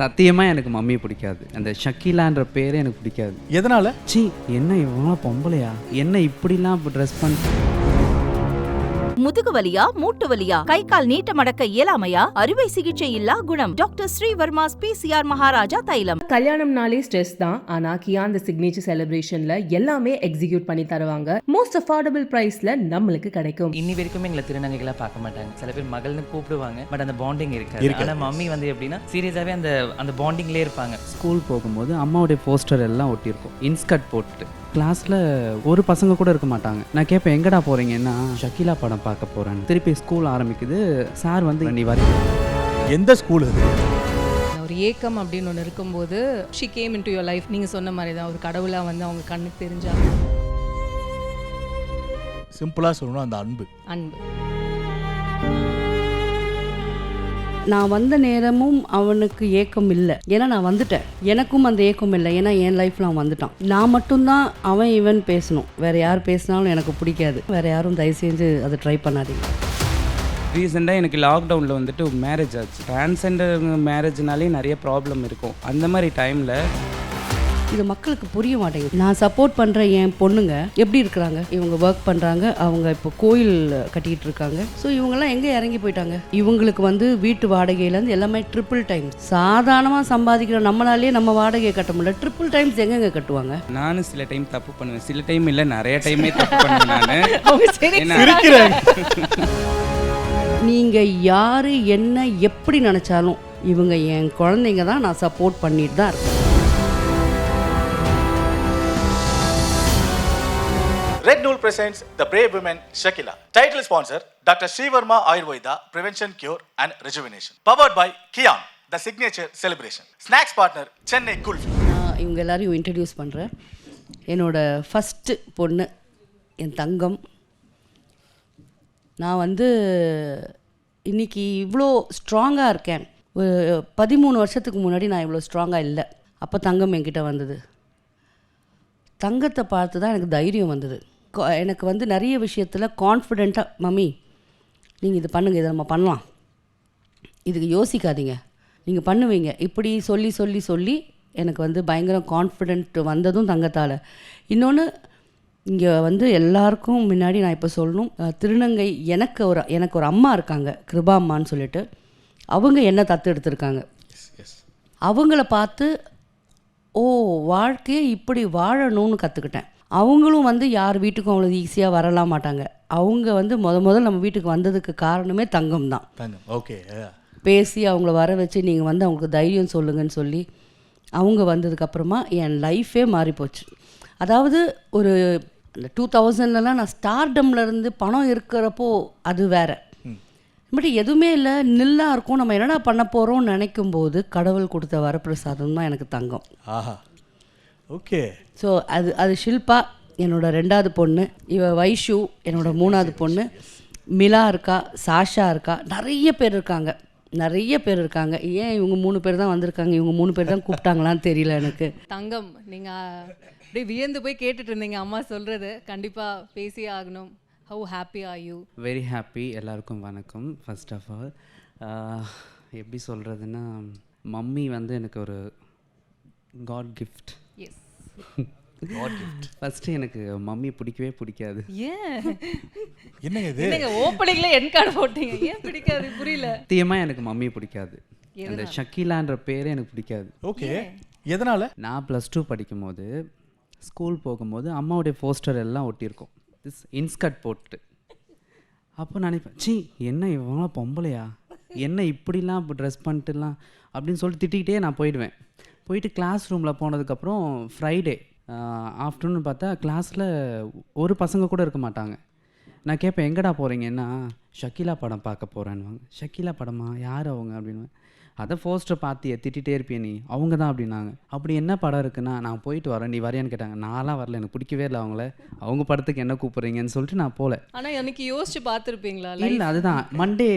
சத்தியமாக எனக்கு மம்மி பிடிக்காது. அந்த ஷக்கீலான்ற பேரே எனக்கு பிடிக்காது. எதனால? சி என்ன இவங்க பொம்பளையா? என்ன இப்படிலாம் ட்ரெஸ் பண்ணி முதுகு வலியா மூட்டு வலியா கை கால் நீட்ட மடக்க இயலாமையா? அறுவை சிகிச்சை இல்லா குணம். டாக்டர் ஸ்ரீவர்மாஸ் பிசிஆர் மகாராஜா தைலம். கல்யாணம்னாலே ஸ்ட்ரெஸ் தான். ஆனா கியா அந்த சிக்னேச்சர் செலிப்ரேஷன்ல எல்லாமே எக்ஸிக்யூட் பண்ணி தருவாங்க. மோஸ்ட் அஃபோர்டபுள் பிரைஸ்ல நம்மளுக்கு கிடைக்கும். இன்னி வரைக்கும் எங்களை திருநங்கைகளா பார்க்க மாட்டாங்க. சில பேர் மகள்னு கூப்பிடுவாங்க பட் அந்த பாண்டிங் இருக்காது. இருக்காது. ஆனா மம்மி வந்து எப்படின்னா சீரியஸாவே அந்த அந்த பாண்டிங்லேயே இருப்பாங்க. ஸ்கூல் போகும்போது அம்மாவுடைய போஸ்டர் எல்லாம் ஒட்டியிருக்கும். இன்ஸ்கர்ட் போட்டுட்டு. கிளாஸில் ஒரு பசங்க கூட இருக்க மாட்டாங்க. நான் கேட்பேன் எங்கடா போகிறீங்கன்னா ஷக்கீலா படம் பார்க்க போகிறேன் திருப்பி ஸ்கூல் ஆரம்பிக்குது. சார் வந்து நீ வரி எந்த ஸ்கூல் அது? ஒரு ஏக்கம் அப்படின்னு ஒன்று இருக்கும்போது she came into your life நீங்கள் சொன்ன மாதிரி தான் ஒரு கடவுளாக வந்து அவங்க கண்ணுக்கு தெரிஞ்சாங்க. சிம்பிளா சொல்லணும் அந்த அன்பு. அன்பு. நான் வந்த நேரமும் அவனுக்கு ஏக்கம் இல்லை. ஏன்னா நான் வந்துட்டேன். எனக்கும் அந்த ஏக்கம் இல்லை. ஏன்னா என் லைஃப்பில் அவன் வந்துட்டான். நான் மட்டும்தான் அவன் இவன் பேசணும். வேற யார் பேசினாலும் எனக்கு பிடிக்காது. வேற யாரும் தயவு செஞ்சு அதை ட்ரை பண்ணாதீங்க. ரீசெண்டாக எனக்கு லாக்டவுனில் வந்துட்டு மேரேஜ் ஆச்சு. டிரான்ஸெண்டர் மேரேஜ்னாலே நிறைய ப்ராப்ளம் இருக்கும். அந்த மாதிரி டைமில் இது மக்களுக்கு புரிய மாட்டேங்குது. நான் சப்போர்ட் பண்ணுற என் பொண்ணுங்க எப்படி இருக்கிறாங்க? இவங்க ஒர்க் பண்ணுறாங்க அவங்க இப்போ கோயில் கட்டிக்கிட்டு இருக்காங்க. ஸோ இவங்கெல்லாம் எங்கே இறங்கி போயிட்டாங்க? இவங்களுக்கு வந்து வீட்டு வாடகையிலேருந்து எல்லாமே ட்ரிபிள் டைம்ஸ் சாதாரணமாக சம்பாதிக்கிற நம்மளாலேயே நம்ம வாடகையை கட்ட முடியல. ட்ரிபிள் டைம்ஸ் எங்கெங்க கட்டுவாங்க? நானும் சில டைம் தப்பு பண்ணுவேன். சில டைம் இல்லை நிறைய டைமே தப்பு பண்ணுவேன் நான். நீங்கள் யார் என்ன எப்படி நினச்சாலும் இவங்க என் குழந்தைங்க தான் நான் சப்போர்ட் பண்ணிட்டு தான் இருக்கேன். ரெட் நூல் presents the brave women Shakeela title sponsor doctor Sreevarma Ayurveda prevention cure and rejuvenation powered by Gyan the signature celebration snacks partner Chennai குல் நான் இவங்க எல்லாரையும் இன்ட்ரடியூஸ் பண்ணுறேன் என்னோட ஃபஸ்ட்டு பொண்ணு என் தங்கம் நான் வந்து இன்றைக்கி இவ்வளோ ஸ்ட்ராங்காக இருக்கேன் பதிமூணு வருஷத்துக்கு முன்னாடி நான் இவ்வளோ ஸ்ட்ராங்காக இல்லை அப்போ தங்கம் என்கிட்ட வந்தது தங்கத்தை பார்த்து தான் எனக்கு தைரியம் வந்தது எனக்கு வந்து நிறைய விஷயத்தில் கான்ஃபிடெண்ட்டாக மம்மி நீங்கள் இது பண்ணுங்கள் இதை நம்ம பண்ணலாம். இதுக்கு யோசிக்காதீங்க. நீங்கள் பண்ணுவீங்க. இப்படி சொல்லி சொல்லி சொல்லி எனக்கு வந்து பயங்கர கான்ஃபிடென்ட் வந்ததும் தங்கத்தால். இன்னொன்று இங்கே வந்து எல்லாருக்கும் முன்னாடி நான் இப்போ சொல்லணும் திருநங்கை எனக்கு ஒரு எனக்கு ஒரு அம்மா இருக்காங்க கிருபா அம்மான்னு சொல்லிட்டு. அவங்க என்ன தத்து எடுத்திருக்காங்க? அவங்கள பார்த்து ஓ வாழ்க்கையை இப்படி வாழணும்னு கற்றுக்கிட்டேன் அவங்களும் வந்து யார் வீட்டுக்கும் அவ்வளோ ஈஸியாக வரலாம் மாட்டாங்க. அவங்க வந்து முத முதல்ல நம்ம வீட்டுக்கு வந்ததுக்கு காரணமே தங்கம் தான். ஓகே பேசி அவங்கள வர வச்சு நீங்கள் வந்து அவங்களுக்கு தைரியம் சொல்லுங்கன்னு சொல்லி அவங்க வந்ததுக்கப்புறமா என் லைஃபே மாறி போச்சு. அதாவது ஒரு டூ தௌசண்ட்லலாம் நான் ஸ்டார்டம்ல இருந்து பணம் இருக்கிறப்போ அது வேற. பட் எதுவுமே இல்லை நில்லாக இருக்கும். நம்ம என்னடா பண்ண போகிறோம்னு நினைக்கும் போது கடவுள் கொடுத்த வரப்பிரசாதம் தான் எனக்கு தங்கம். ஆஹா. ஓகே. ஸோ அது அது ஷில்பா என்னோட ரெண்டாவது பொண்ணு இவ வைஷு என்னோட மூணாவது பொண்ணு மிலா இருக்கா சாஷா இருக்கா நிறைய பேர் இருக்காங்க. நிறைய பேர் இருக்காங்க. ஏன் இவங்க மூணு பேர் தான் வந்திருக்காங்க? இவங்க மூணு பேர் தான் கூப்பிட்டாங்களான்னு தெரியல எனக்கு. தங்கம் நீங்கள் அப்படியே வியந்து போய் கேட்டுட்டு இருந்தீங்க அம்மா சொல்கிறது கண்டிப்பாக பேசியே ஆகணும். How happy are you very happy எல்லாருக்கும் வணக்கம். ஃபர்ஸ்ட் ஆஃப் ஆல் எப்படி சொல்கிறதுன்னா மம்மி வந்து எனக்கு ஒரு காட் கிஃப்ட் ஃபஸ்ட்டு எனக்கு மம்மி பிடிக்கவே பிடிக்காது. ஏன்? என்னங்க இது? என்னங்க ஓப்பனிங்ல என் கார்டு போட்டீங்க. ஏன் பிடிக்காது? புரியல. சத்தியமாக எனக்கு மம்மி பிடிக்காது. அந்த ஷக்கீலான்ற பேரே எனக்கு பிடிக்காது. ஓகே. எதனால? நான் ப்ளஸ் டூ படிக்கும்போது ஸ்கூல் போகும்போது அம்மாவுடைய போஸ்டர் எல்லாம் ஒட்டியிருக்கும். திஸ் இன்ஸ்கர்ட் போட்டு அப்போ நினைப்பேன் சி என்ன இவங்களாம் பொம்பளையா? என்ன இப்படிலாம் இப்போ ட்ரெஸ் பண்ணிட்டுலாம்? அப்படின்னு சொல்லிட்டு திட்டிக்கிட்டே நான் போயிடுவேன். போயிட்டு கிளாஸ் ரூமில் போனதுக்கப்புறம் ஃப்ரைடே ஆஃப்டர்நூன் பார்த்தா கிளாஸில் ஒரு பசங்க கூட இருக்க மாட்டாங்க. நான் கேட்பேன் எங்கடா போகிறீங்கன்னா ஷக்கீலா படம் பார்க்க போகிறேன்னுவாங்க ஷக்கீலா படமா? யார் அவங்க? அப்படின்னு அதை போஸ்டர் பார்த்தியே திட்டிகிட்டே இருப்பிய நீ. அவங்க தான் அப்படின்னாங்க. அப்படி என்ன படம் இருக்குன்னா நான் போயிட்டு வரேன் நீ வரையான்னு கேட்டாங்க. நான்லாம் வரல எனக்கு பிடிக்கவே இல்லை அவங்கள. அவங்க படத்துக்கு என்ன கூப்பிட்றீங்கன்னு சொல்லிட்டு நான் போகல ஆனா எனக்கு யோசிச்சு பார்த்துருப்பீங்களா? இல்லை அதுதான். மண்டே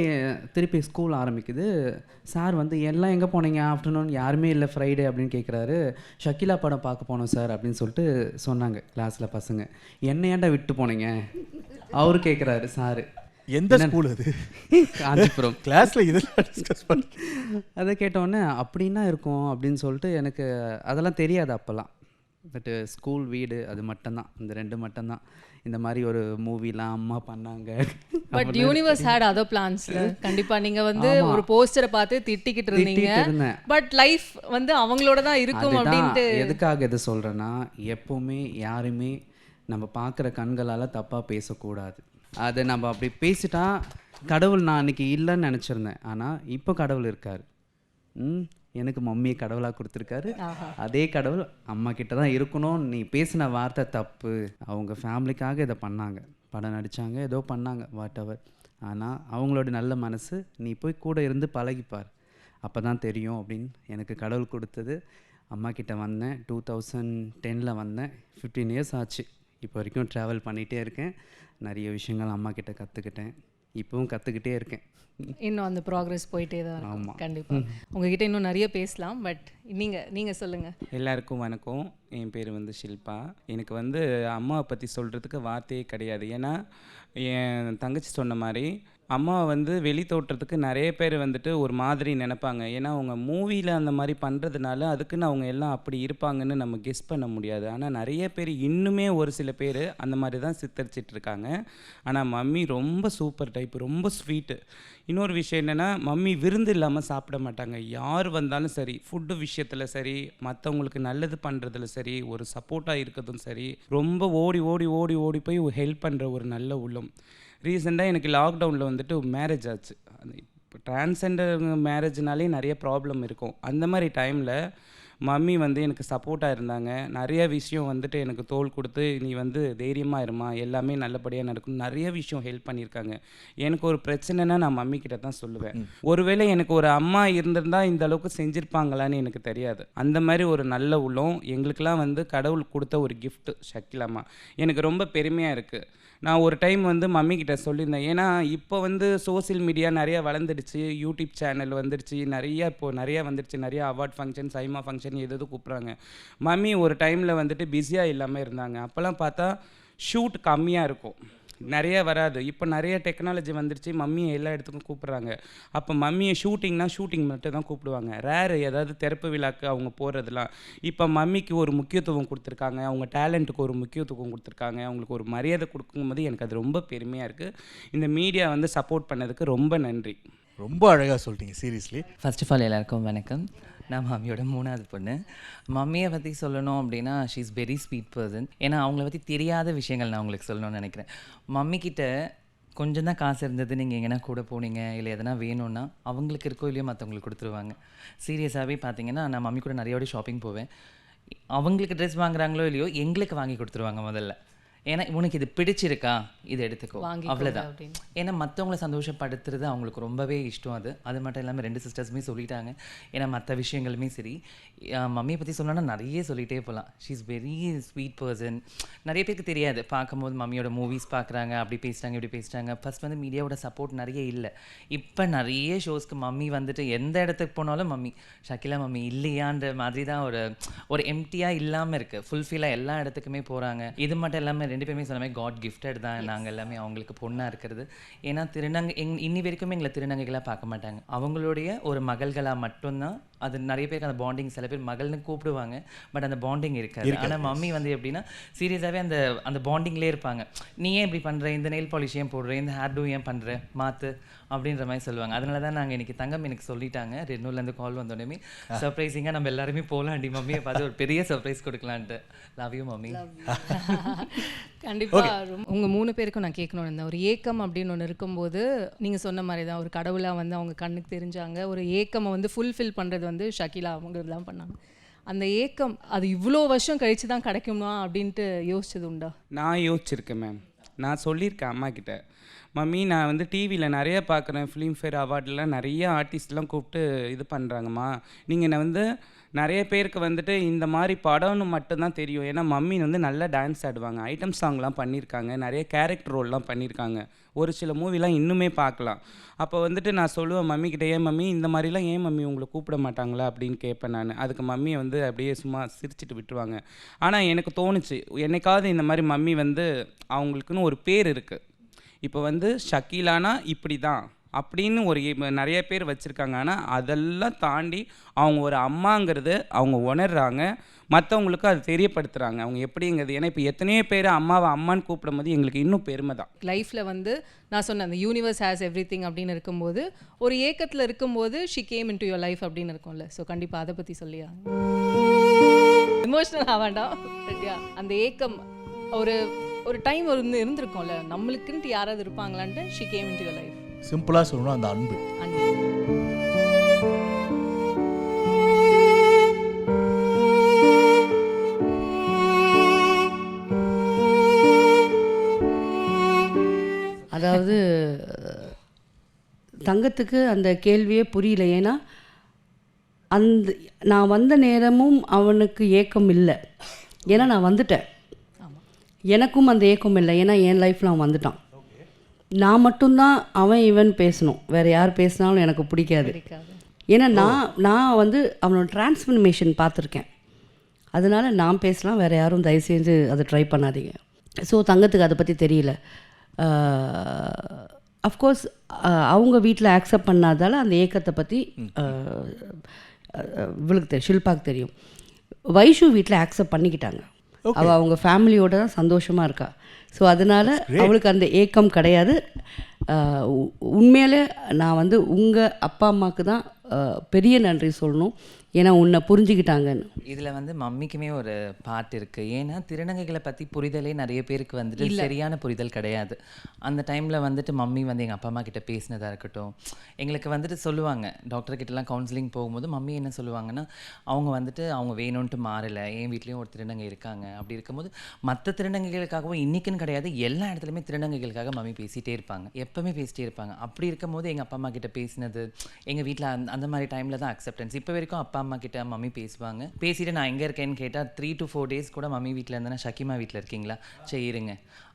திருப்பி ஸ்கூல் ஆரம்பிக்குது. சார் வந்து எல்லாம் எங்கே போனீங்க? ஆஃப்டர்நூன் யாருமே இல்லை ஃப்ரைடே அப்படின்னு கேட்குறாரு ஷக்கீலா படம் பார்க்க போனோம் சார் அப்படின்னு சொல்லிட்டு சொன்னாங்க கிளாஸில் பசங்க. என்ன ஏன்டா விட்டு போனீங்க? அவரு கேட்குறாரு சாரு. எந்த ஸ்கூல் அது? காஞ்சிபுரம். கிளாஸ்ல இதெல்லாம் டிஸ்கஸ் பண்ணி அதை கேட்டோடனே அப்படின்னா இருக்கும் அப்படின்னு சொல்லிட்டு எனக்கு அதெல்லாம் தெரியாது அப்போல்லாம். பட்டு ஸ்கூல் வீடு அது மட்டும்தான். இந்த ரெண்டு மட்டும்தான். இந்த மாதிரி ஒரு மூவிலாம் அம்மா பண்ணாங்க. பட் யூனிவர்ஸ் ஹேட் அதர் பிளான்ஸ்ல கண்டிப்பா நீங்க வந்து. ஒரு போஸ்டரை பார்த்து திட்டிக்கிட்டு இருந்தீங்க. பட் லைஃப் வந்து அவங்களோட தான் இருக்கும் அப்படின்ட்டு. எதுக்காக இது சொல்கிறேன்னா எப்போவுமே யாருமே நம்ம பார்க்குற கண்களால் தப்பாக பேசக்கூடாது. அதை நம்ம அப்படி பேசிட்டா கடவுள் நான் அன்னைக்கு இல்லைன்னு நினச்சிருந்தேன். ஆனால் இப்போ கடவுள் இருக்கார். ம் எனக்கு மம்மியை கடவுளாக கொடுத்துருக்காரு. அதே கடவுள் அம்மா கிட்ட தான் இருக்கணும். நீ பேசின வார்த்தை தப்பு. அவங்க ஃபேமிலிக்காக இதை பண்ணாங்க. படம் நடித்தாங்க ஏதோ பண்ணாங்க வாட் எவர் ஆனால் அவங்களோட நல்ல மனசு நீ போய் கூட இருந்து பழகிப்பார். அப்போ தான் தெரியும் அப்படின்னு எனக்கு கடவுள் கொடுத்தது. அம்மா கிட்ட வந்தேன். டூ தௌசண்ட் டெனில் வந்தேன். ஃபிஃப்டீன் இயர்ஸ் ஆச்சு. இப்போ வரைக்கும் ட்ராவல் பண்ணிகிட்டே இருக்கேன். நிறைய விஷயங்கள் அம்மா கிட்ட கற்றுக்கிட்டேன் இப்போவும் கற்றுக்கிட்டே இருக்கேன். இன்னும் அந்த ப்ராக்ரஸ் போயிட்டே தான் இருக்கும். ஆமா. கண்டிப்பா. உங்ககிட்ட இன்னும் நிறைய பேசலாம் பட் நீங்க நீங்க சொல்லுங்க. எல்லாருக்கும் வணக்கம். என் பேர் வந்து ஷில்பா. எனக்கு வந்து அம்மாவை பற்றி சொல்கிறதுக்கு வார்த்தையே கிடையாது. ஏன்னா என் தங்கச்சி சொன்ன மாதிரி அம்மாவை வந்து வெளி தோற்றத்துக்கு நிறைய பேர் வந்துட்டு ஒரு மாதிரி நினைப்பாங்க. ஏன்னா அவங்க மூவியில் அந்த மாதிரி பண்ணுறதுனால அதுக்குன்னு அவங்க எல்லாம் அப்படி இருப்பாங்கன்னு நம்ம கெஸ் பண்ண முடியாது. ஆனால் நிறைய பேர் இன்னுமே ஒரு சில பேர் அந்த மாதிரி தான் சித்தரிச்சிட்டு இருக்காங்க. ஆனால் மம்மி ரொம்ப சூப்பர் டைப் ரொம்ப ஸ்வீட்டு இன்னொரு விஷயம் என்னென்னா மம்மி விருந்து இல்லாமல் சாப்பிட மாட்டாங்க. யார் வந்தாலும் சரி ஃபுட்டு விஷயத்தில் சரி மற்றவங்களுக்கு நல்லது பண்ணுறதுல சரி ஒரு சப்போர்ட்டாக இருக்கிறதும் சரி ரொம்ப ஓடி ஓடி ஓடி ஓடி போய் ஹெல்ப் பண்ணுற ஒரு நல்ல உள்ளம். ரீசெண்டாக எனக்கு லாக்டவுனில் வந்துட்டு மேரேஜ் ஆச்சு. அது இப்போ டிரான்ஸெண்டர் மேரேஜ்னாலே நிறைய ப்ராப்ளம் இருக்கும். அந்த மாதிரி டைமில் மம்மி வந்து எனக்கு சப்போர்ட்டாக இருந்தாங்க. நிறைய விஷயம் வந்துட்டு எனக்கு தோள் கொடுத்து நீ வந்து தைரியமாக இருமா எல்லாமே நல்லபடியாக நடக்கும். நிறைய விஷயம் ஹெல்ப் பண்ணியிருக்காங்க. எனக்கு ஒரு பிரச்சனைனா நான் மம்மி கிட்ட தான் சொல்லுவேன். ஒருவேளை எனக்கு ஒரு அம்மா இருந்திருந்தா இந்த அளவுக்கு செஞ்சுருப்பாங்களான்னு எனக்கு தெரியாது. அந்த மாதிரி ஒரு நல்ல உள்ளம் எங்களுக்கெல்லாம் வந்து கடவுள் கொடுத்த ஒரு gift ஷக்கிலாமா எனக்கு ரொம்ப பெருமையாக இருக்குது நான் ஒரு டைம் வந்து மம்மி கிட்ட சொல்லியிருந்தேன். ஏன்னா இப்போ வந்து சோஷியல் மீடியா நிறைய வளர்ந்துடுச்சு. யூடியூப் சேனல் வந்துடுச்சு. நிறைய இப்போ நிறைய வந்துடுச்சு. நிறைய அவார்ட் ஃபங்க்ஷன் சைமா ஃபங்க்ஷன் எது எது கூப்பிட்றாங்க. மம்மி ஒரு டைமில் வந்துட்டு பிஸியாக இல்லாமல் இருந்தாங்க. அப்போல்லாம் பார்த்தா ஷூட் கம்மியாக இருக்கும். நிறைய வராது. இப்போ நிறைய டெக்னாலஜி வந்துடுச்சு மம்மியை எல்லா இடத்துக்கும் கூப்பிட்றாங்க. அப்போ மம்மியை ஷூட்டிங்னா ஷூட்டிங் மட்டும் தான் கூப்பிடுவாங்க. ரேரு ஏதாவது திறப்பு விழாக்கு அவங்க போகிறதுலாம் இப்போ மம்மிக்கு ஒரு முக்கியத்துவம் கொடுத்துருக்காங்க. அவங்க டேலண்ட்டுக்கு ஒரு முக்கியத்துவம் கொடுத்துருக்காங்க. அவங்களுக்கு ஒரு மரியாதை கொடுக்கும்போது எனக்கு அது ரொம்ப பெருமையாக இருக்குது இந்த மீடியா வந்து சப்போர்ட் பண்ணதுக்கு ரொம்ப நன்றி. ரொம்ப அழகா சொல்லிட்டீங்க. சீரியஸ்லி ஃபர்ஸ்ட் ஆஃப் ஆல் எல்லாருக்கும் வணக்கம். நான் மாமியோட மூணாவது பொண்ணு. மம்மியை பற்றி சொல்லணும் அப்படின்னா she is very sweet person ஏன்னா அவங்கள பற்றி தெரியாத விஷயங்கள் நான் உங்களுக்கு சொல்லணும்னு நினைக்கிறேன். மம்மிக்கிட்ட கொஞ்சம் தான் காசு இருந்தது. நீங்கள் எங்கன்னா கூட போனீங்க இல்லை எதனா வேணும்னா அவங்களுக்கு இருக்கோ இல்லையோ மற்றவங்களுக்கு கொடுத்துருவாங்க. சீரியஸாகவே பார்த்தீங்கன்னா நான் மம்மி கூட நிறைய வாட்டி ஷாப்பிங் போவேன். அவங்களுக்கு ட்ரெஸ் வாங்குறாங்களோ இல்லையோ எங்களுக்கு வாங்கி கொடுத்துருவாங்க முதல்ல. ஏன்னா உனக்கு இது பிடிச்சிருக்கா? இது எடுத்துக்கோ. அவ்வளோதான். ஏன்னா மற்றவங்கள சந்தோஷப்படுத்துறது அவங்களுக்கு ரொம்பவே இஷ்டம் அது. அது மட்டும் இல்லாமல் ரெண்டு சிஸ்டர்ஸுமே சொல்லிட்டாங்க. ஏன்னா மற்ற விஷயங்களுமே சரி. மம்மியை பற்றி சொல்லணும்னா நிறைய சொல்லிகிட்டே போகலாம் she is very sweet person நிறைய பேருக்கு தெரியாது. பார்க்கும்போது மம்மியோட மூவிஸ் பார்க்குறாங்க. அப்படி பேசுகிறாங்க இப்படி பேசுகிறாங்க ஃபர்ஸ்ட் வந்து மீடியாவோட சப்போர்ட் நிறைய இல்லை. இப்போ நிறைய ஷோஸ்க்கு மம்மி வந்துட்டு எந்த இடத்துக்கு போனாலும் மம்மி ஷக்கிலா மம்மி இல்லையான்ற மாதிரி தான் ஒரு ஒரு எம்டியாக இல்லாமல் இருக்குது ஃபுல்ஃபில்லாக எல்லா இடத்துக்குமே போகிறாங்க இது மட்டும் இல்லாமல் ரெண்டு பேருமே சொன்ன மாதிரி காட் கிஃப்டட் தான். நாங்கள் எல்லாமே அவங்களுக்கு பொண்ணாக இருக்கிறது. ஏன்னா திருநங்கை எங் இன்னி வரைக்குமே எங்களை திருநங்கைகளாக பார்க்க மாட்டாங்க. அவங்களுடைய ஒரு மகள்களாக மட்டும்தான் அது நிறைய பேருக்கு அந்த பாண்டிங் சில பேர் மகள்னு கூப்பிடுவாங்க. பட் அந்த பாண்டிங் இருக்காது. ஆனால் மம்மி வந்து எப்படின்னா சீரியஸாகவே அந்த அந்த பாண்டிங்லேயே இருப்பாங்க. நீ ஏன் இப்படி பண்ணுற இந்த நெயில் பாலிஷ் ஏன் போடுற? இந்த ஹேர் டூ ஏன் பண்ணுற மாற்று அப்படின்ற மாதிரி சொல்லுவாங்க. அதனால தான் நாங்கள் இன்னைக்கு தங்கம் எனக்கு சொல்லிட்டாங்க. ரெட்னூர்லேருந்து கால் வந்தோடனே. சர்ப்ரைசிங்காக நம்ம எல்லாருமே போகலாண்டி மம்மியை பார்த்து ஒரு பெரிய சர்ப்ரைஸ் கொடுக்கலான்ட்டு. Love you mummy. கண்டிப்பா. ரொம்ப- உங்க மூணு பேருக்கும் நான் கேட்கணும்னு இருந்தேன் ஒரு ஏக்கம் அப்படின்னு ஒன்று இருக்கும்போது நீங்க சொன்ன மாதிரி தான் ஒரு கடவுளா வந்து அவங்க கண்ணுக்கு தெரிஞ்சாங்க. ஒரு ஏக்கமை வந்து ஃபுல்ஃபில் பண்றது வந்து வந்து ஷகிலா அவங்க தான் பண்ணாங்க. அந்த ஏக்கம் அது இவ்வளோ வருஷம் கழிச்சு தான் கிடைக்குமா அப்படின்ட்டு யோசிச்சது உண்டா? நான் யோசிச்சிருக்கேன் மேம் நான் சொல்லியிருக்கேன் அம்மா கிட்ட மம்மி நான் வந்து டிவியில் நிறைய பார்க்குறேன். ஃபிலிம்ஃபேர் அவார்ட்லாம் நிறைய ஆர்டிஸ்ட்லாம் கூப்பிட்டு இது பண்ணுறாங்கம்மா நீங்கள் என்னை வந்து நிறைய பேருக்கு வந்துட்டு இந்த மாதிரி படம்னு மட்டும்தான் தெரியும். ஏன்னா மம்மி வந்து நல்லா டான்ஸ் ஆடுவாங்க. ஐட்டம் சாங்லாம் பண்ணியிருக்காங்க. நிறைய கேரக்டர் ரோல்லாம் பண்ணியிருக்காங்க. ஒரு சில மூவிலாம் இன்னுமே பார்க்கலாம். அப்போ வந்துட்டு நான் சொல்லுவேன் மம்மிக்கிட்ட ஏன் மம்மி இந்த மாதிரிலாம் ஏன் மம்மி உங்களை கூப்பிட மாட்டாங்களா? அப்படின்னு கேட்பேன் நான். அதுக்கு மம்மியை வந்து அப்படியே சும்மா சிரிச்சிட்டு விட்டுருவாங்க. ஆனால் எனக்கு தோணுச்சு. என்னைக்காவது இந்த மாதிரி மம்மி வந்து அவங்களுக்குன்னு ஒரு பேர் இருக்குது இப்போ வந்து ஷக்கீலானா இப்படி தான் அப்படின்னு ஒரு இ- நிறைய பேர் வச்சுருக்காங்க. ஆனால் அதெல்லாம் தாண்டி அவங்க ஒரு அம்மாங்கிறது அவங்க உணர்றாங்க. மற்றவங்களுக்கு அது தெரியப்படுத்துகிறாங்க அவங்க எப்படிங்கிறது ஏன்னா இப்போ எத்தனையோ பேர் அம்மாவை அம்மான்னு கூப்பிடும்போது எங்களுக்கு இன்னும் பெருமை தான். லைஃப்பில் வந்து நான் சொன்னேன் அந்த யூனிவர்ஸ் ஹேஸ் எவ்ரி திங் அப்படின்னு இருக்கும்போது ஒரு ஏக்கத்தில் இருக்கும்போது she came into your life அப்படின்னு இருக்கும்ல. ஸோ கண்டிப்பாக அதை பற்றி சொல்லியா? எமோஷ்னல் ஆக வேண்டாம். அந்த ஏக்கம் ஒரு ஒரு டைம் இருந்து இருந்திருக்கும்ல நம்மளுக்குன்ட்டு யாராவது இருப்பாங்களான்ட்டு she came in to life சிம்பிளாக சொல்லணும் அந்த அன்பு. அண்ட் அதாவது தங்கத்துக்கு அந்த கேள்வியே புரியல. ஏன்னா அந்த நான் வந்த நேரமும் அவனுக்கு ஏக்கம் இல்லை. ஏன்னா நான் வந்துட்டேன். எனக்கும் அந்த ஏக்கம் இல்லை. ஏன்னா என் லைஃப்பில் அவன் வந்துட்டான். நான் மட்டும்தான் அவன் இவன் பேசணும். வேறு யார் பேசினாலும் எனக்கு பிடிக்காது. ஏன்னா நான் நான் வந்து அவனோட டிரான்ஸ்ஃபர்மேஷன் பார்த்துருக்கேன். அதனால நான் பேசலாம். வேறு யாரும் தயவு செஞ்சு அதை ட்ரை பண்ணாதீங்க. ஸோ தங்கத்துக்கு அதை பற்றி தெரியல. அஃப்கோர்ஸ் அவங்க வீட்டில் ஆக்செப்ட் பண்ணாதால அந்த ஏக்கத்தை பற்றி இவளுக்கு தெரியும் ஷில்பாக்கு தெரியும். வைஷு வீட்டில் ஆக்செப்ட் பண்ணிக்கிட்டாங்க. அவள் அவங்க ஃபேமிலியோட தான் சந்தோஷமாக இருக்கா. ஸோ அதனால் அவளுக்கு அந்த ஏக்கம் கிடையாது. உண்மையிலே நான் வந்து உங்கள் அப்பா அம்மாவுக்கு தான் பெரிய நன்றி சொல்லணும். ஏன்னா உன்னை புரிஞ்சுக்கிட்டாங்கன்னு. இதில் வந்து மம்மிக்குமே ஒரு பாட்டு இருக்குது ஏன்னா திருநங்கைகளை பற்றி புரிதலே நிறைய பேருக்கு வந்துட்டு சரியான புரிதல் கிடையாது. அந்த டைமில் வந்துட்டு மம்மி வந்து எங்கள் அப்பா அம்மா கிட்ட பேசினதாக இருக்கட்டும் எங்களுக்கு வந்துட்டு சொல்லுவாங்க. டாக்டர் கிட்டலாம் கவுன்சிலிங் போகும்போது மம்மி என்ன சொல்லுவாங்கன்னா அவங்க வந்துட்டு அவங்க வேணும்ன்ட்டு மாறலை. என் வீட்லேயும் ஒரு திருநங்கை இருக்காங்க. அப்படி இருக்கும்போது மற்ற திருநங்கைகளுக்காகவும் இன்றைக்குன்னு கிடையாது. எல்லா இடத்துலையுமே திருநங்கைகளுக்காக மம்மி பேசிகிட்டே இருப்பாங்க. எப்போவுமே பேசிட்டே இருப்பாங்க. அப்படி இருக்கும்போது எங்கள் அப்பா அம்மா கிட்ட பேசினது எங்கள் வீட்டில் அந்த அந்த மாதிரி டைமில் தான் அக்செப்டன்ஸ் இப்போ வரைக்கும் அப்பா அம்மா கிட்ட மம்மி பேசுவாங்க. பேசிட்டு நான் எங்கே இருக்கேன்னு கேட்டால் த்ரீ டு ஃபோர் டேஸ் கூட மம்மி வீட்டில் இருந்தேன்னா ஷக்கிமா வீட்டில் இருக்கீங்களா? சரி இருங்க.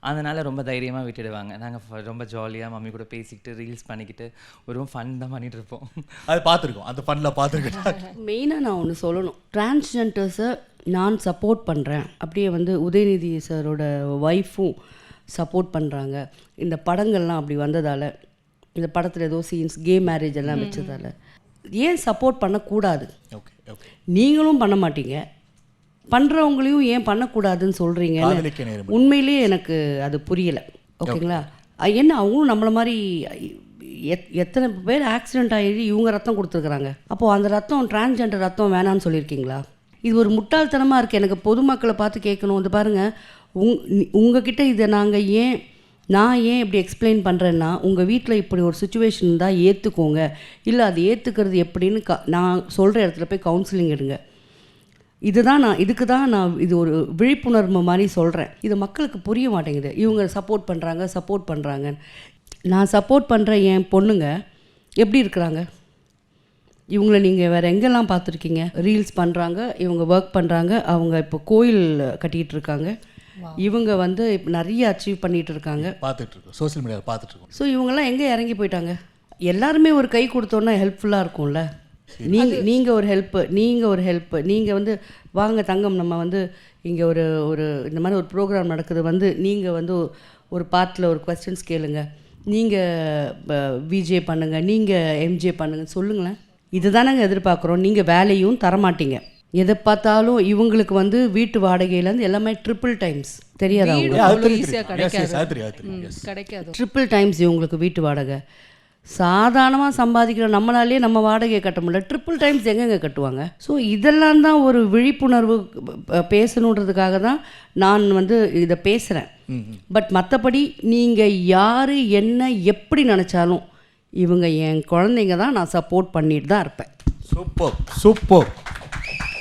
அதனால் ரொம்ப தைரியமாக விட்டுடுவாங்க. நாங்கள் ரொம்ப ஜாலியாக மம்மி கூட பேசிக்கிட்டு ரீல்ஸ் பண்ணிக்கிட்டு ஒரு ஃபன் தான் பண்ணிட்டு இருப்போம். அது பார்த்துருக்கோம் அந்த ஃபன்னில் பார்த்துருக்கேன் மெயினாக நான் ஒன்று சொல்லணும். டிரான்ஸ்ஜெண்டர்ஸை நான் சப்போர்ட் பண்ணுறேன் அப்படியே வந்து உதயநிதி சாரோட ஒய்ஃபும் சப்போர்ட் பண்ணுறாங்க இந்த படங்கள்லாம் அப்படி வந்ததால் இந்த படத்தில் ஏதோ சீன்ஸ் கே மேரேஜ் எல்லாம் வச்சதால். ஏன் சப்போர்ட் பண்ணக்கூடாது? நீங்களும் பண்ண மாட்டீங்க. பண்ணுறவங்களையும் ஏன் பண்ணக்கூடாதுன்னு சொல்கிறீங்க உண்மையிலேயே எனக்கு அது புரியலை. ஓகேங்களா? என்ன அவங்களும் நம்மள மாதிரி எத் எத்தனை பேர் ஆக்சிடென்ட் ஆகி இவங்க ரத்தம் கொடுத்துருக்குறாங்க? அப்போது அந்த ரத்தம் டிரான்ஸ்ஜெண்டர் ரத்தம் வேணான்னு சொல்லியிருக்கீங்களா? இது ஒரு முட்டாள்தனமாக இருக்குது எனக்கு பொதுமக்களை பார்த்து கேட்கணும். வந்து பாருங்கள் உங் உங்ககிட்ட இதை நாங்கள் ஏன் நான் ஏன் இப்படி எக்ஸ்பிளைன் பண்ணுறேன்னா உங்கள் வீட்டில் இப்படி ஒரு சுச்சுவேஷன் இருந்தால் ஏற்றுக்கோங்க இல்லை அது ஏற்றுக்கிறது எப்படின்னு க நான் சொல்கிற இடத்துல போய் கவுன்சிலிங் எடுங்க. இதுதான் நான் இதுக்கு தான் நான் இது ஒரு விழிப்புணர்வு மாதிரி சொல்கிறேன் இது மக்களுக்கு புரிய மாட்டேங்குது. இவங்க சப்போர்ட் பண்ணுறாங்க சப்போர்ட் பண்ணுறாங்க நான் சப்போர்ட் பண்ணுற என் பொண்ணுங்க எப்படி இருக்கிறாங்க? இவங்களை நீங்கள் வேறு எங்கெல்லாம் பார்த்துருக்கீங்க? ரீல்ஸ் பண்ணுறாங்க இவங்க ஒர்க் பண்ணுறாங்க அவங்க இப்போ கோயில் கட்டிகிட்டு இருக்காங்க. இவங்க வந்து இப்போ நிறைய அச்சீவ் பண்ணிகிட்டு இருக்காங்க பார்த்துட்டு இருக்கோம் சோஷியல் மீடியாவில் பார்த்துட்டு இருக்கோம் ஸோ இவங்கெல்லாம் எங்கே இறங்கி போயிட்டாங்க? எல்லாருமே ஒரு கை கொடுத்தோன்னா ஹெல்ப்ஃபுல்லாக இருக்கும்ல? நீங்கள் நீங்கள் ஒரு ஹெல்ப்பு நீங்கள் ஒரு ஹெல்ப்பு நீங்கள் வந்து வாங்க தங்கம் நம்ம வந்து இங்கே ஒரு ஒரு இந்த மாதிரி ஒரு ப்ரோக்ராம் நடக்குது வந்து நீங்கள் வந்து ஒரு பார்ட்டில் ஒரு கொஸ்டின்ஸ் கேளுங்க. நீங்கள் விஜே பண்ணுங்கள் நீங்கள் எம்ஜே பண்ணுங்க சொல்லுங்களேன். இதுதானங்க எதிர்பார்க்குறோம். நீங்கள் வேலையும் தரமாட்டீங்க. எதை பார்த்தாலும் இவங்களுக்கு வந்து வீட்டு வாடகையிலேருந்து எல்லாமே ட்ரிபிள் டைம்ஸ் தெரியாதா yes, கிடைக்காது. ட்ரிபிள் டைம்ஸ் இவங்களுக்கு வீட்டு வாடகை. சாதாரணமாக சம்பாதிக்கிற நம்மளாலேயே நம்ம வாடகையை கட்ட முடியல. ட்ரிபிள் டைம்ஸ் எங்கெங்க கட்டுவாங்க? ஸோ இதெல்லாம் தான் ஒரு விழிப்புணர்வு பேசணுன்றதுக்காக தான் நான் வந்து இதை பேசுகிறேன் பட் மற்றபடி நீங்கள் யார் என்ன எப்படி நினச்சாலும் இவங்க என் குழந்தைங்க தான் நான் சப்போர்ட் பண்ணிட்டு தான் இருப்பேன். Super super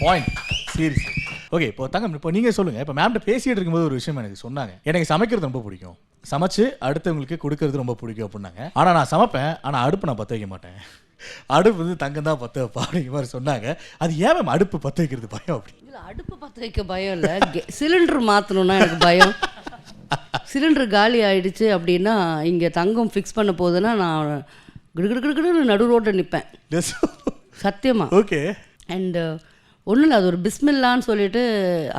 point serious okay இப்போ தங்கம் இப்போ நீங்கள் சொல்லுங்கள் இப்போ மேம்கிட்ட பேசிகிட்டு இருக்கும்போது ஒரு விஷயம் எனக்கு சொன்னாங்க. எனக்கு சமைக்கிறது ரொம்ப பிடிக்கும். சமைச்சு அடுத்தவங்களுக்கு கொடுக்கறது ரொம்ப பிடிக்கும் அப்படின்னாங்க. ஆனால் நான் சமைப்பேன். ஆனால் அடுப்பு நான் பற்ற வைக்க மாட்டேன். அடுப்பு வந்து தங்கம் தான் பற்ற வைப்பா அப்படிங்கிற மாதிரி சொன்னாங்க. அது ஏன் மேம் அடுப்பு பற்ற வைக்கிறது பயம் அப்படி? இதில் அடுப்பு பற்ற வைக்க பயம் இல்லை. சிலிண்டர் மாற்றணுன்னா எனக்கு பயம். சிலிண்டர் காலி ஆயிடுச்சு அப்படின்னா இங்கே தங்கம் ஃபிக்ஸ் பண்ண போகுதுன்னா நான் கிடுகிடுகிடுன்னு நடு ரோட்டில் நிற்பேன் சத்தியமா. ஓகே அண்டு ஒன்றும் இல்லை அது ஒரு பிஸ்மில்லான்னு சொல்லிட்டு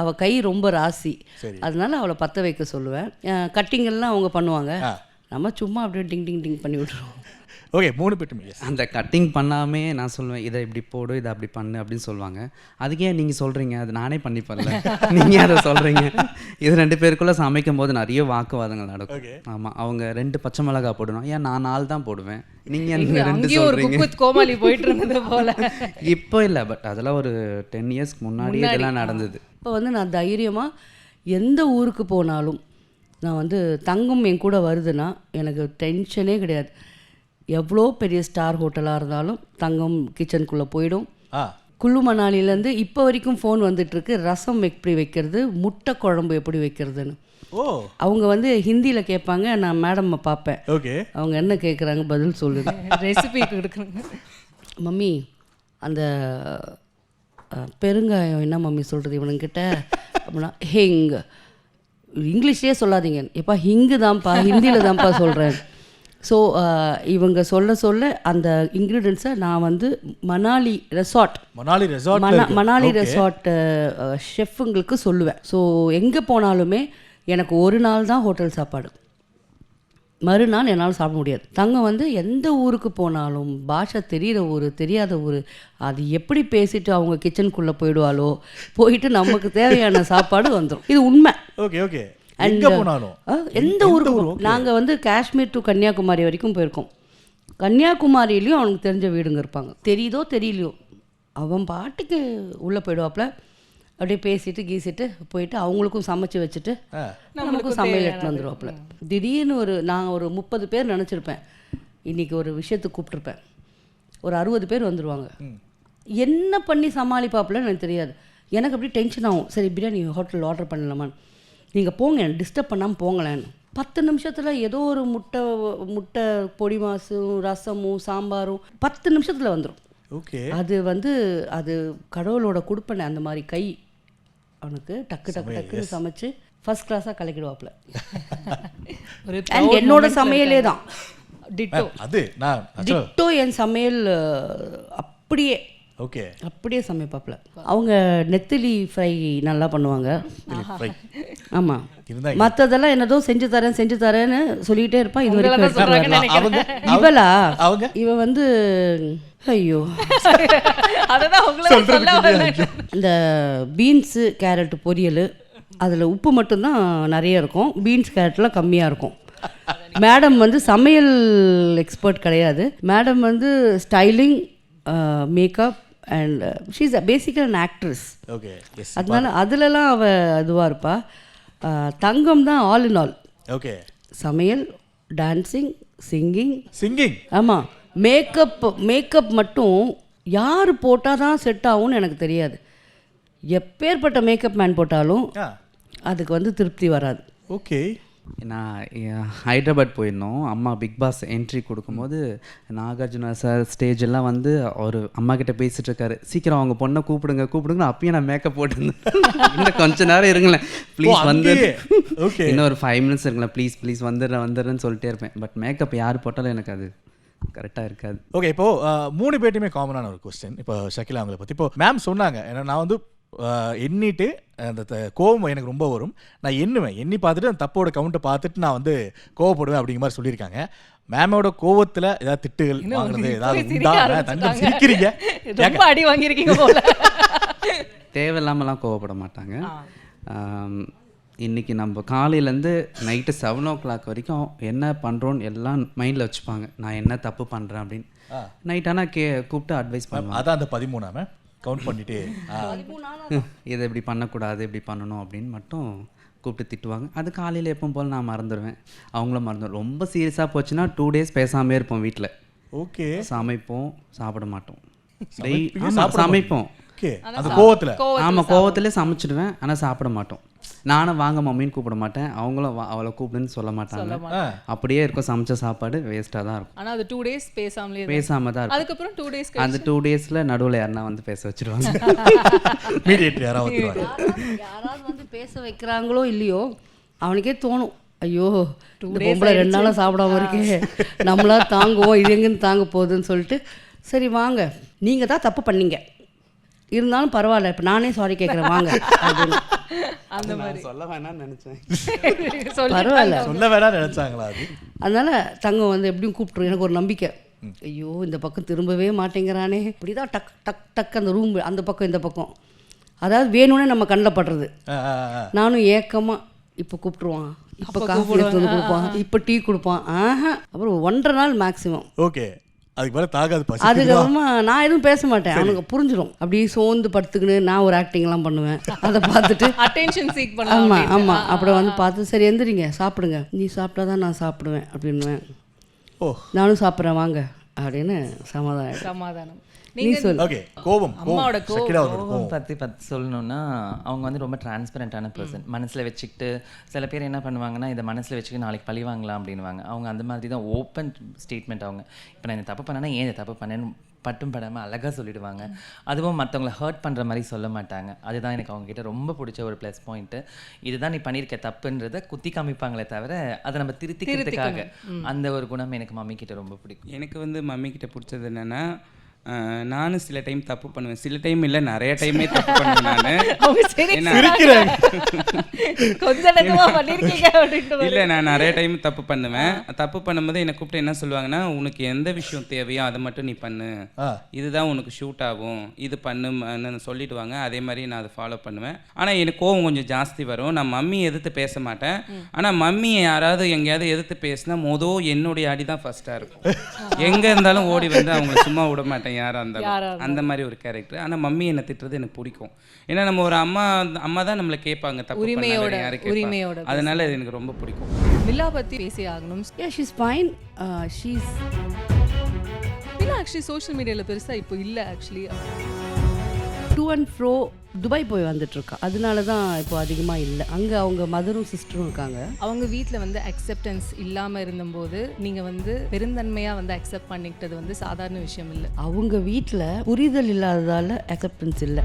அவள் கை ரொம்ப ராசி. அதனால அவளை பற்ற வைக்க சொல்லுவேன் கட்டிங்கெல்லாம் அவங்க பண்ணுவாங்க. நம்ம சும்மா அப்படியே டிங் டிங் டிங் பண்ணி விட்ருவோம் ஓகே மூணு எஸ் அந்த கட்டிங் பண்ணாமே நான் சொல்லுவேன் இதை இப்படி போடு இதை அப்படி பண்ணு அப்படின்னு சொல்லுவாங்க. அதுக்கே நீங்கள் சொல்கிறீங்க அது நானே பண்ணிப்பேன்ல. நீங்கள் அதை சொல்கிறீங்க இது ரெண்டு பேருக்குள்ளே சமைக்கும் போது நிறைய வாக்குவாதங்கள் நடக்கும். ஆமாம் அவங்க ரெண்டு பச்சை மிளகா போடணும். ஏன் நான் நாலு தான் போடுவேன்? நீங்கள் ரெண்டு சொல்கிறீங்க குக்குத் கோமாளி போயிட்டு இருந்தது போல. இப்போ இல்லை பட் அதெல்லாம் ஒரு டென் இயர்ஸ்க்கு முன்னாடி இதெல்லாம் நடந்தது. இப்போ வந்து நான் தைரியமாக எந்த ஊருக்கு போனாலும் நான் வந்து தங்கம் என் கூட வருதுன்னா எனக்கு டென்ஷனே கிடையாது. எவ்வளோ பெரிய ஸ்டார் ஹோட்டலாக இருந்தாலும் தங்கம் கிச்சனுக்குள்ளே போயிடும். குள்ளு மணாலிலேருந்து இப்போ வரைக்கும் ஃபோன் வந்துட்டுருக்கு. ரசம் எப்படி வைக்கிறது? முட்டை குழம்பு எப்படி வைக்கிறதுன்னு. ஓ. அவங்க வந்து ஹிந்தியில் கேட்பாங்க நான் மேடம்மை பார்ப்பேன். ஓகே. அவங்க என்ன கேட்குறாங்க பதில் சொல்லுது ரெசிபி கொடுக்குறாங்க மம்மி அந்த பெருங்காயம் என்ன மம்மி சொல்கிறது இவனுங்கிட்ட? அப்படின்னா ஹிங். இங்கிலீஷ்லேயே சொல்லாதீங்க. எப்பா ஹிங்கு தான்ப்பா ஹிந்தியில் தான்ப்பா சொல்கிறேன் ஸோ இவங்க சொல்ல சொல்ல அந்த இன்க்ரீடியன்ஸை நான் வந்து Manali resort Manali resort Mana Manali resort ஷெஃப்புங்களுக்கு சொல்லுவேன். ஸோ எங்கே போனாலுமே எனக்கு ஒரு நாள் தான் ஹோட்டல் சாப்பாடு. மறுநாள் என்னால் சாப்பிட முடியாது. தங்க வந்து எந்த ஊருக்கு போனாலும் பாஷை தெரிகிற ஊர் தெரியாத ஊர் அது எப்படி பேசிட்டு அவங்க கிச்சனுக்குள்ளே போயிடுவாளோ போயிட்டு நமக்கு தேவையான சாப்பாடு வந்துடும் இது உண்மை. ஓகே ஓகே எங்க போனாலும்? ஆ, எந்த ஊருக்கு நாங்கள் வந்து காஷ்மீர் டு கன்னியாகுமரி வரைக்கும் போயிருக்கோம். கன்னியாகுமரியிலையும் அவனுக்கு தெரிஞ்ச வீடுங்க இருப்பாங்க. தெரியுதோ தெரியலையோ. அவன் பாட்டுக்கு உள்ளே போயிடுவாப்புல அப்படியே பேசிட்டு கீசிட்டு போயிட்டு அவங்களுக்கும் சமைச்சு வச்சுட்டு நமக்கும் சமையல் எடுத்துன்னு வந்துடுவாப்புல திடீர்னு ஒரு நான் ஒரு முப்பது பேர் நினச்சிருப்பேன். இன்னைக்கு ஒரு விஷயத்துக்கு கூப்பிட்ருப்பேன் ஒரு அறுபது பேர் வந்துடுவாங்க என்ன பண்ணி சமாளிப்பாப்புலன்னு எனக்கு தெரியாது. எனக்கு அப்படியே டென்ஷன் ஆகும். சரி பிரியாணி ஹோட்டலில் ஆர்டர் பண்ணலாமான்னு. நீங்கள் போங்க டிஸ்டர்ப் பண்ணாமல் போங்களேன்னு. பத்து நிமிஷத்தில் ஏதோ ஒரு முட்டை முட்டை பொடி மாசும் ரசமும் சாம்பாரும் பத்து நிமிஷத்தில் வந்துடும் ஓகே. அது வந்து அது கடவுளோட கொடுப்பனை அந்த மாதிரி கை அவனுக்கு டக்கு டக்கு டக்குன்னு சமைச்சு ஃபர்ஸ்ட் கிளாஸாக கலக்கிடுவாப்புல. என்னோட சமையலே தான். டிட்டோ அது நான் டிட்டோ என் சமையல் அப்படியே ஓகே. அப்படியே சமைப்பாப்புல. அவங்க நெத்திலி ஃப்ரை நல்லா பண்ணுவாங்க. ஆமாம் இருந்தா மற்றதெல்லாம் என்னதோ செஞ்சு தரேன் செஞ்சு தரேன்னு சொல்லிக்கிட்டே இருப்பான் இது வரைக்கும் இவளா? அவங்க இவ வந்து ஐயோ. இந்த பீன்ஸு கேரட் பொரியல் அதில் உப்பு மட்டும்தான் நிறைய இருக்கும். பீன்ஸ் கேரட்லாம் கம்மியாக இருக்கும். மேடம் வந்து சமையல் எக்ஸ்பர்ட் கிடையாது. மேடம் வந்து styling makeup and she's basically an actress okay அதனால அதுலலாம் அவ இதுவாக இருப்பா. தங்கம் தான் ஆல் இன் ஆல் ஓகே சமையல் டான்சிங் சிங்கிங் சிங்கிங் ஆமாம் மேக்கப் மேக்கப் மட்டும் யார் போட்டால் தான் செட் ஆகும்னு எனக்கு தெரியாது. எப்பேற்பட்ட மேக்கப் மேன் போட்டாலும் அதுக்கு வந்து திருப்தி வராது. ஓகே நான் ஹைதராபாத் போயிருந்தோம். அம்மா பிக் பாஸ் என்ட்ரி கொடுக்கும்போது நாகார்ஜுனா சார் ஸ்டேஜ் எல்லாம் வந்து அவர் அம்மா கிட்ட பேசிட்டு இருக்காரு. சீக்கிரம் அவங்க பொண்ணை கூப்பிடுங்க கூப்பிடுங்க அப்பயும் நான் மேக்கப் போட்டிருந்தேன். இன்னும் கொஞ்ச நேரம் இருங்களேன். ப்ளீஸ் வந்து. இன்னும் ஒரு ஃபைவ் மினிட்ஸ் இருங்களேன். ப்ளீஸ் ப்ளீஸ் வந்துடுறேன் வந்துடுறேன்னு சொல்லிட்டே இருப்பேன். பட் மேக்கப் யார் போட்டாலும் எனக்கு அது கரெக்டாக இருக்காது. ஓகே இப்போ அஹ், மூணு பேர்ட்டுமே காமனான ஒரு கொஸ்டின் இப்போ ஷக்கிலா அவங்கள பற்றி இப்போ மேம் சொன்னாங்க. ஏன்னா நான் வந்து எண்ணிட்டு அந்த கோவம் எனக்கு ரொம்ப வரும். நான் எண்ணுவேன். எண்ணி பார்த்துட்டு அந்த தப்போட கவுண்ட்டை பார்த்துட்டு நான் வந்து கோவப்படுவேன் அப்படிங்கிற மாதிரி சொல்லியிருக்காங்க. மேமோட கோவத்தில் ஏதாவது திட்டுகள் போய் ஏதாவது. தங்கம் சிரிக்கிறீங்க. ரொம்ப அடி வாங்கியிருக்கீங்க போல. தேவையில்லாமலாம் கோவப்பட மாட்டாங்க. ஆம், இன்னைக்கு நம்ம காலையிலேருந்து நைட்டு செவன் ஓ கிளாக் வரைக்கும் என்ன பண்ணுறோன்னு எல்லாம் மைண்டில் வச்சுப்பாங்க. நான் என்ன தப்பு பண்ணுறேன் அப்படின்னு. நைட் ஆனால் கே கூப்பிட்டு அட்வைஸ் பண்ணுவாங்க. அதான் அந்த பதிமூணா மேம் கவுண்ட் பண்ணிட்டு. இதை இப்படி பண்ணக்கூடாது இப்படி பண்ணணும் அப்படின்னு மட்டும் கூப்பிட்டு திட்டுவாங்க. அது காலையில் எப்பவும் போல் நான் மறந்துடுவேன். அவங்களும் மறந்துடும். ரொம்ப சீரியஸாக போச்சுன்னா டூ டேஸ் பேசாமே இருப்போம் வீட்டில் ஓகே சமைப்போம் சாப்பிட மாட்டோம். சமைப்போம். ஓகே. அந்த கோவத்தில். ஆமாம் கோவத்திலே சமைச்சிடுவேன். ஆனால் சாப்பிட மாட்டோம். நானும் வாங்க மம்மின்னு கூப்பிட மாட்டேன். அவங்களும் அவளை கூப்பிடுன்னு சொல்ல மாட்டாங்க. அப்படியே இருக்கும் சமைச்ச சாப்பாடு வேஸ்ட்டாக தான் இருக்கும். ஆனா அது டூ டேஸ் பேசாமலே தான். பேசாம தான் இருக்கும். அதுக்கப்புறம் டூ டேஸ் அந்த டூ டேஸில் நடுவில் யாருன்னா வந்து பேச வச்சிருவாங்க. மீடியேட்டர் யாராவது வந்துருவாங்க யாராவது வந்து பேச வைக்கிறாங்களோ இல்லையோ அவனுக்கே தோணும். ஐயோ பொம்பளை ரெண்டு நாளாக சாப்பிடாம இருக்கே. நம்மளா தாங்குவோம் இது எங்கேருந்து தாங்க போகுதுன்னு சொல்லிட்டு சரி வாங்க. நீங்கள் தான் தப்பு பண்ணீங்க. இருந்தாலும் பரவாயில்ல இப்போ நானே சாரி கேட்குறேன் வாங்க. அந்த மாதிரி. சொல்ல வேணாம்னு நினச்சேன். சொல்லி பரவாயில்ல. சொல்ல வேணா நினைச்சாங்களா அது? அதனால் தங்கம் வந்து எப்படியும் கூப்பிட்ரும் எனக்கு ஒரு நம்பிக்கை. ஐயோ இந்த பக்கம் திரும்பவே மாட்டேங்கிறானே. இப்படி தான் டக் டக் டக் அந்த ரூம் அந்த பக்கம் இந்த பக்கம். அதாவது வேணும்னே நம்ம கண்ணில் படுறது. நானும் ஏக்கமாக இப்போ கூப்பிட்ருவான் இப்போ காஃபி எடுத்து வந்து கொடுப்பான். இப்போ டீ கொடுப்பான். ஆஹா. அப்புறம் ஒன்றரை நாள் மேக்ஸிமம் ஓகே. அதுக்கு மேலே தாகாது பசி அதுக்கப்புறமா நான் எதுவும் பேச மாட்டேன். அவனுக்கு புரிஞ்சிடும். அப்படியே சோர்ந்து படுத்துக்கின்னு நான் ஒரு ஆக்டிங்லாம் பண்ணுவேன். அதை பார்த்துட்டு. அட்டென்ஷன் சீக் ஆமாம் பண்ணலாம் ஆமாம் அப்புறம் வந்து பார்த்து சரி எந்திரிங்க. சாப்பிடுங்க. நீ சாப்பிட்டா தான் நான் சாப்பிடுவேன். அப்படின்னுவேன். ஓ. நானும் சாப்பிட்றேன். வாங்க. அப்படின்னு சமாதானம். சமாதானம். நீ நீங்க சொல் ஓகே கோபம் அம்மாவோட கோவம். ஷக்கிலாவோட கோவம் கோபம் பற்றி பற்றி சொல்லணும்னா அவங்க வந்து ரொம்ப டிரான்ஸ்பரண்டான பர்சன் மனசில் வச்சுக்கிட்டு சில பேர் என்ன பண்ணுவாங்கன்னா இதை மனசில் வச்சுக்கிட்டு நாளைக்கு பழி வாங்கலாம் அப்படின்னுவாங்க. அவங்க அந்த மாதிரி தான் ஓப்பன் ஸ்டேட்மெண்ட் அவங்க. இப்போ நான் இந்த தப்பு பண்ணேன்னா ஏன் இந்த தப்பு பண்ணேன்னு பட்டும் படாமல் அழகாக சொல்லிடுவாங்க. அதுவும் மற்றவங்கள ஹர்ட் பண்ணுற மாதிரி சொல்ல மாட்டாங்க. அதுதான் எனக்கு அவங்க கிட்ட ரொம்ப பிடிச்ச ஒரு ப்ளஸ் பாயிண்ட்டு இதுதான் நீ பண்ணியிருக்க தப்புன்றதை குத்தி காமிப்பாங்களே தவிர அதை நம்ம திருத்திக்கிறதுக்காக அந்த ஒரு குணம் எனக்கு மம்மி கிட்ட ரொம்ப பிடிக்கும். எனக்கு வந்து மம்மி கிட்ட பிடிச்சது என்னன்னா நானும் சில டைம் தப்பு பண்ணுவேன். சில டைம் இல்லை நிறைய டைமே தப்பு பண்ணுவேன் நான். இல்லை நான் நிறைய டைம் தப்பு பண்ணுவேன். தப்பு பண்ணும்போது என்னை கூப்பிட்டு என்ன சொல்லுவாங்கன்னா உனக்கு எந்த விஷயம் தேவையோ அதை மட்டும் நீ பண்ணு. இதுதான் உனக்கு ஷூட் ஆகும். இது பண்ணுன்னு சொல்லிடுவாங்க. அதே மாதிரி நான் அதை ஃபாலோ பண்ணுவேன். ஆனால் எனக்கு கோவம் கொஞ்சம் ஜாஸ்தி வரும். நான் மம்மி எதிர்த்து பேச மாட்டேன். ஆனால் மம்மி யாராவது எங்கேயாவது எதிர்த்து பேசினா மொதல் என்னுடைய அடி தான் ஃபஸ்ட்டாக இருக்கும். எங்கே இருந்தாலும் ஓடி வந்து அவங்கள சும்மா விட மாட்டேன். யாராக இருந்தாலும். அந்த மாதிரி ஒரு கேரக்டர் ஆனால் மம்மி என்னை திட்டுறது எனக்கு பிடிக்கும். ஏன்னா நம்ம ஒரு அம்மா அம்மா தான் நம்மளை கேட்பாங்க தப்பு பண்ணா உரிமையோட, அதனால இது எனக்கு ரொம்ப பிடிக்கும். மில்லா பத்தி பேசி ஆகணும். Yeah, she's fine. She's மில்லா ஆக்சுவலி சோஷியல் மீடியால பெருசா இப்போ இல்ல actually to and fro Dubai போய் வந்துட்டு இருக்கா அதனால தான் இப்போ அதிகமாக இல்லை. அங்கே அவங்க மதரும் சிஸ்டரும் இருக்காங்க. அவங்க வீட்டில் வந்து அக்செப்டன்ஸ் இல்லாமல் இருந்தபோது நீங்கள் வந்து பெருந்தன்மையாக வந்து அக்செப்ட் பண்ணிக்கிட்டது வந்து சாதாரண விஷயம் இல்லை. அவங்க வீட்டில் புரிதல் இல்லாததால் அக்செப்டன்ஸ் இல்லை.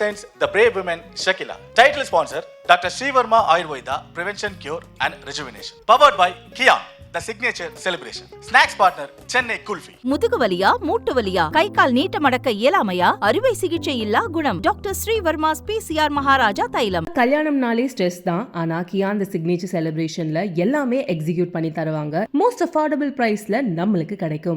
Presents The Brave Women Shakila. Title sponsor Dr. Srivarma Ayurveda Prevention Cure and Rejuvenation. Powered by Kian, the signature celebration. Snacks partner Chennai Kulfi. முதுகு வலியா மூட்டு வலியா கை கால் நீட்ட மடக்க இயலாமையா அறுவை சிகிச்சை இல்லா குணம் டாக்டர் ஸ்ரீவர்மாஸ் பிசிஆர் மகாராஜா தைலம் கல்யாணம்னாலே ஸ்ட்ரெஸ் தான் ஆனா கியா அந்த சிக்னேச்சர் செலிப்ரேஷன்ல எல்லாமே எக்ஸிக்யூட் பண்ணி தருவாங்க மோஸ்ட் அஃபோர்டபுள் பிரைஸ்ல நம்மளுக்கு கிடைக்கும்